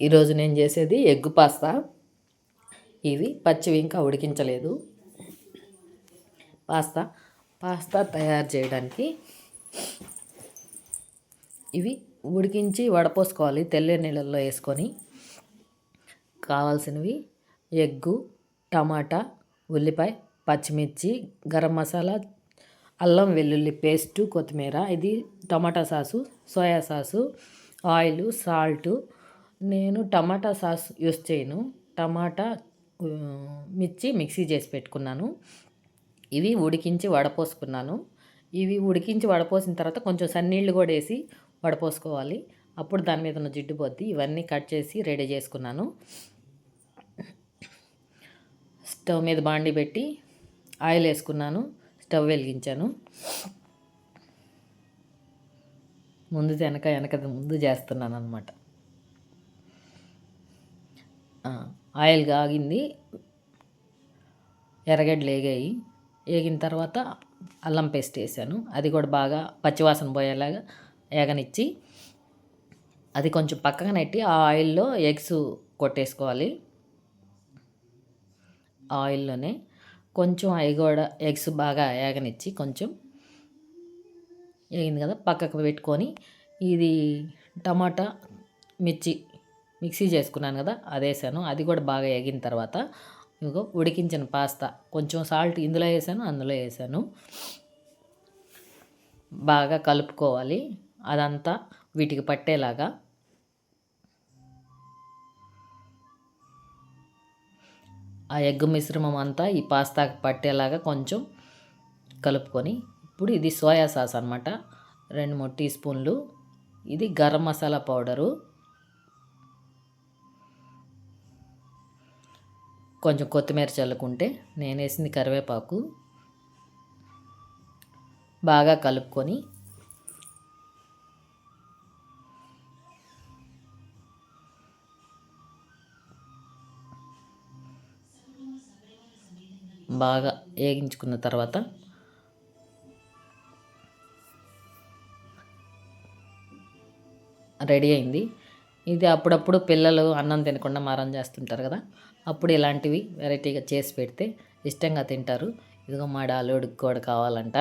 ఈరోజు నేను చేసేది ఎగ్ పాస్తా. ఇవి పచ్చివి ఇంకా ఉడికించలేదు. పాస్తా పాస్తా తయారు చేయడానికి ఇవి ఉడికించి వడపోసుకోవాలి తెల్ల నీళ్ళల్లో వేసుకొని. కావాల్సినవి ఎగ్గు టమాటా ఉల్లిపాయ పచ్చిమిర్చి గరం మసాలా అల్లం వెల్లుల్లి పేస్టు కొత్తిమీర. ఇది tomato sauce soya sauce oil salt నేను టమాటా సాస్ యూస్ చేయను. టమాటా మిర్చి మిక్సీ చేసి పెట్టుకున్నాను. ఇవి ఉడికించి వడపోసుకున్నాను. ఇవి ఉడికించి వడపోసిన తర్వాత కొంచెం సన్నీళ్ళు కూడా వేసి వడపోసుకోవాలి. అప్పుడు దాని మీద ఉన్న జిడ్డు పోద్ది. ఇవన్నీ కట్ చేసి రెడీ చేసుకున్నాను. స్టవ్ మీద బాండి పెట్టి ఆయిల్ వేసుకున్నాను. స్టవ్ వెలిగించాను. ముందు వెనక వెనక ముందు చేస్తున్నాను అనమాట ఆయిల్ కాగింది ఎర్రగడ్డలు వేగాయి వేగిన తర్వాత అల్లం పేస్ట్ వేసాను. అది కూడా బాగా పచ్చివాసన పోయేలాగా వేగనిచ్చి అది కొంచెం పక్కన నెట్టి ఆ ఆయిల్లో ఎగ్స్ కొట్టేసుకోవాలి. ఆయిల్లోనే కొంచెం అవి కూడా ఎగ్స్ బాగా వేగనిచ్చి కొంచెం వేగింది కదా పక్కకు పెట్టుకొని ఇది టమాటా మిర్చి మిక్సీ చేసుకున్నాను కదా అది వేసాను అది కూడా బాగా ఎగిన తర్వాత ఇంకో ఉడికించిన పాస్తా. కొంచెం సాల్ట్ ఇందులో వేసాను అందులో వేసాను. బాగా కలుపుకోవాలి. అదంతా వీటికి పట్టేలాగా. ఆ ఎగ్ మిశ్రమం అంతా ఈ పాస్తాకి పట్టేలాగా కొంచెం కలుపుకొని. ఇప్పుడు ఇది సోయా సాస్ అనమాట రెండు మూడు టీ స్పూన్లు. ఇది గరం మసాలా పౌడరు. కొంచెం కొత్తిమీర చల్లుకుంటే నేను వేసింది కరివేపాకు బాగా కలుపుకొని బాగా వేగించుకున్న తర్వాత రెడీ అయింది. ఇది అప్పుడప్పుడు పిల్లలు అన్నం తినకుండా మారం చేస్తుంటారు కదా. అప్పుడు ఇలాంటివి వెరైటీగా చేసి పెడితే ఇష్టంగా తింటారు. ఇదిగో మా డాలోడికి కూడా కావాలంట.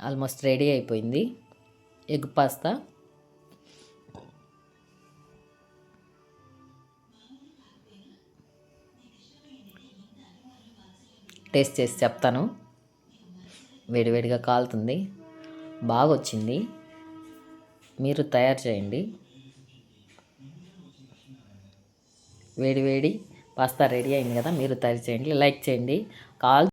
ఆల్మోస్ట్ రెడీ అయిపోయింది. Egg pasta. టేస్ట్ చేసి చెప్తాను. వేడివేడిగా కాలుతుంది. బాగా వచ్చింది మీరు తయారు చేయండి. వేడి వేడి పాస్తా రెడీ అయింది కదా మీరు తయారు చేయండి లైక్ చేయండి. కాల్